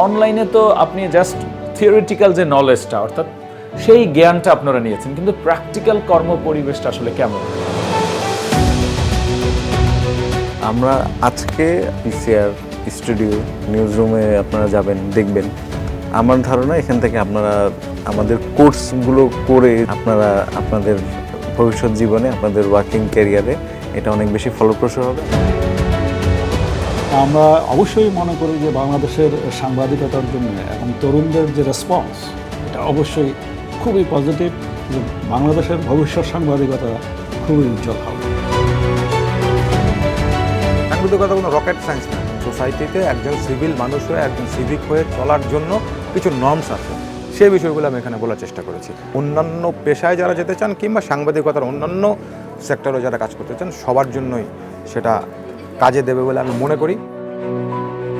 অনলাইনে তো আপনি জাস্ট থিওরিটিক্যাল যে নলেজটা অর্থাৎ সেই জ্ঞানটা আপনারা নিয়েছেন, কিন্তু প্র্যাকটিক্যাল কর্ম পরিবেশটা আসলে কেমন? আমরা আজকে পিসিআর স্টুডিও নিউজ রুমে আপনারা যাবেন, দেখবেন। আমার ধারণা এখান থেকে আপনারা, আমাদের কোর্সগুলো করে আপনারা আপনাদের ভবিষ্যৎ জীবনে, আপনাদের ওয়ার্কিং ক্যারিয়ারে এটা অনেক বেশি ফলপ্রসূ হবে। আমরা অবশ্যই মনে করি যে বাংলাদেশের সাংবাদিকতার জন্য এখন তরুণদের যে রেসপন্স এটা অবশ্যই খুবই পজিটিভ যে বাংলাদেশের ভবিষ্যৎ সাংবাদিকতা খুবই উজ্জ্বল হবে। সাংবাদিকতা কোনো রকেট সায়েন্স না। সোসাইটিতে একজন সিভিল মানুষ হয়ে, একজন সিভিক হয়ে চলার জন্য কিছু নর্মস আছে। সেই বিষয়গুলো আমি এখানে বলার চেষ্টা করেছি। অন্যান্য পেশায় যারা যেতে চান কিংবা সাংবাদিকতার অন্যান্য সেক্টরে যারা কাজ করতে চান, সবার জন্যই সেটা কাজে দেবে বলে আমি মনে করি। Thank you.